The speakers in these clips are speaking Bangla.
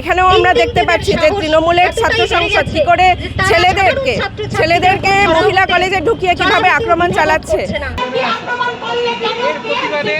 এখানেও আমরা দেখতে পাচ্ছি যে তৃণমূলের ছাত্র সংসদ কি করে ছেলেদেরকে ছেলেদেরকে মহিলা কলেজে ঢুকিয়ে কীভাবে আক্রমণ চালাচ্ছে? প্রতিবাদে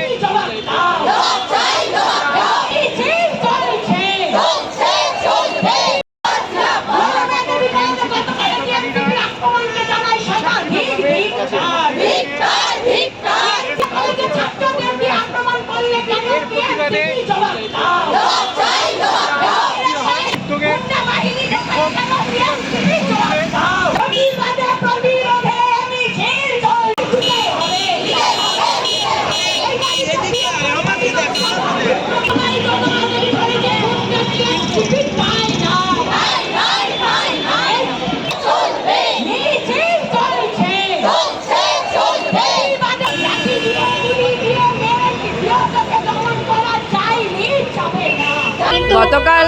গতকাল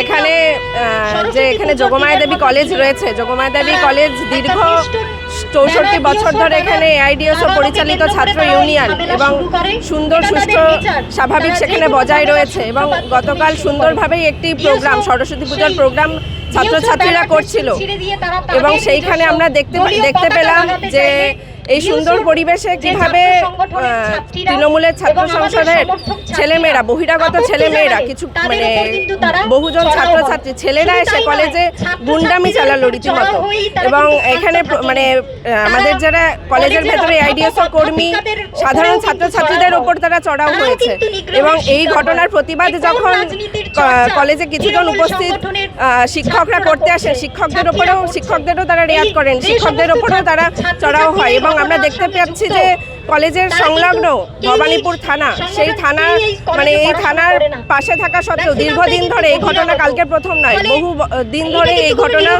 এখানে আহ, যে এখানে যোগমায়া দেবী কলেজ রয়েছে। যোগমায়া দেবী কলেজ দীর্ঘ চৌষট্টি বছর ধরে এখানে এআইডিএসও পরিচালিত ছাত্র ইউনিয়ন এবং সুন্দর সুস্থ স্বাভাবিক সেখানে বজায় রয়েছে এবং গতকাল সুন্দরভাবেই একটি প্রোগ্রাম সরস্বতী পূজার প্রোগ্রাম ছাত্রছাত্রীরা করছিল। এবং সেইখানে আমরা দেখতে দেখতে পেলাম যে এই সুন্দর পরিবেশে কীভাবে তৃণমূলের ছাত্র সংসদের ছেলেমেয়েরা বহিরাগত ছেলেমেয়েরা কিছু মানে বহুজন ছাত্রছাত্রী ছেলেরা এসে কলেজে গুন্ডামি চালালো রীতিমতো। এবং এখানে মানে আমাদের যারা কলেজের ভেতরে আইডিএসও কর্মী সাধারণ ছাত্রছাত্রীদের ওপর তারা চড়াও হয়েছে। এবং এই ঘটনার প্রতিবাদে যখন কলেজে কিছুজন উপস্থিত শিক্ষকরা করতে আসেন শিক্ষকদের ওপরেও শিক্ষকদেরও তারা রেয়াত করেন শিক্ষকদের ওপরেও তারা চড়াও হয়। এবং আমরা দেখতে পাচ্ছি যে কলেজের সংলগ্ন ভবানীপুর থানা সেই থানার মানে এই থানার পাশে থাকা সত্ত্বেও দীর্ঘদিন ধরে এই ঘটনা কালকে প্রথম নয় বহু দিন ধরে এই ঘটনা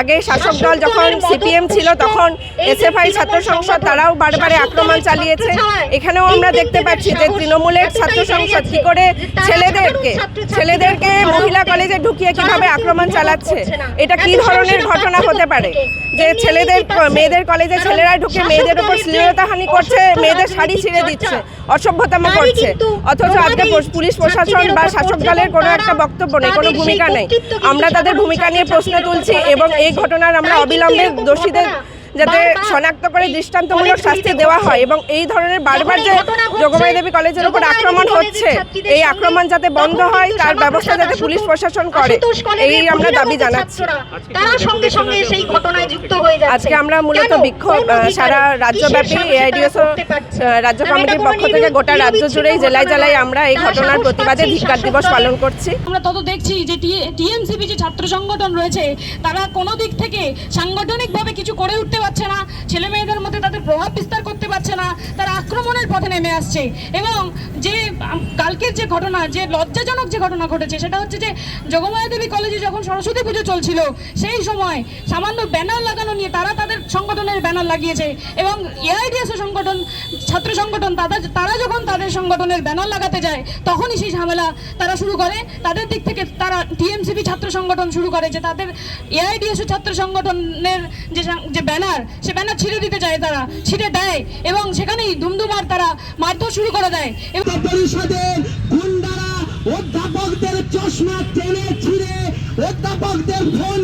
আগে শাসক দল যখন সিপিএম ছিল তখন এসএফআই ছাত্র সংসদ তারাও বারবারে আক্রমণ চালিয়েছে। এখানেও আমরা দেখতে পাচ্ছি যে তৃণমূলের ছাত্র সংসদ কি করে ছেলেদেরকে ছেলেদেরকে মহিলা কলেজে ঢুকিয়ে কীভাবে আক্রমণ চালাচ্ছে? এটা কি ধরনের ঘটনা হতে পারে? যে ছেলেদের মেয়েদের কলেজে ছেলেরা ঢুকে মেয়েদের উপর শ্লীলতাহানি করছে মেয়েদের শাড়ি ছিঁড়ে দিচ্ছে অসভ্যতম করছে। অথচ আজকে পুলিশ প্রশাসন বা শাসক দলের কোনো একটা বক্তব্য নেই কোনো ভূমিকা নেই। আমরা তাদের ভূমিকা নিয়ে প্রশ্ন তুলছি এবং এই ঘটনার আমরা অবিলম্বে দোষীদের যাতে শনাক্ত করে দৃষ্টান্তমূলক শাস্তি দেওয়া হয় এবং এই ধরনের বারবার যে যোগমায়া দেবী কলেজের উপর আক্রমণ হচ্ছে এই আক্রমণ যাতে বন্ধ হয় তার ব্যবস্থা যাতে পুলিশ প্রশাসন করে এই আমরা দাবি জানাচ্ছি। তারা সঙ্গে সঙ্গে সেই ঘটনায় যুক্ত হয়ে যাচ্ছে। আজকে আমরা মূলত বিক্ষোভ সারা রাজ্যব্যাপী পারছে? রাজ্য কমিটির পক্ষ থেকে গোটা রাজ্য জুড়েই জেলায় জেলায় আমরা এই ঘটনার প্রতিবাদে ধিক্কার দিবস পালন করছি। আমরা তত দেখছি যে টিএমসিপি যে ছাত্র সংগঠন রয়েছে তারা কোনো দিক থেকে সাংগঠনিকভাবে কিছু করে উঠতে পারছে না। ছেলে মেয়েদের মধ্যে তাদের প্রভাব বিস্তার করতে না তারা আক্রমণের পথে নেমে আসছে। এবং যে কালকের যে ঘটনা, যে লজ্জাজনক যে ঘটনা ঘটেছে, সেটা হচ্ছে যে যোগমায়া দেবী কলেজে যখন সরস্বতী পুজো চলছিল, সেই সময় সামান্য ব্যানার লাগানো নিয়ে তারা তাদের সংগঠনের ব্যানার লাগিয়েছে। এবং এআইডিএস সংগঠন, ছাত্র সংগঠন, তারা তারা যখন তাদের সংগঠনের ব্যানার লাগাতে যায়, তখনই সেই ঝামেলা তারা শুরু করে। তাদের দিক থেকে তারা টিএমসিপি ছাত্র সংগঠন শুরু করে যে তাদের এআইডিএস ছাত্র সংগঠনের যে ব্যানার, সে ব্যানার ছিঁড়ে দিতে চায় তারা, ছিঁড়ে দেয়। এবং সেখানেই ধুমধুমার তারা মারধর শুরু করে দেয়। পরিষদের গুন্ডারা অধ্যাপকদের চশমা টেনে ছিঁড়ে অধ্যাপকদের ফোন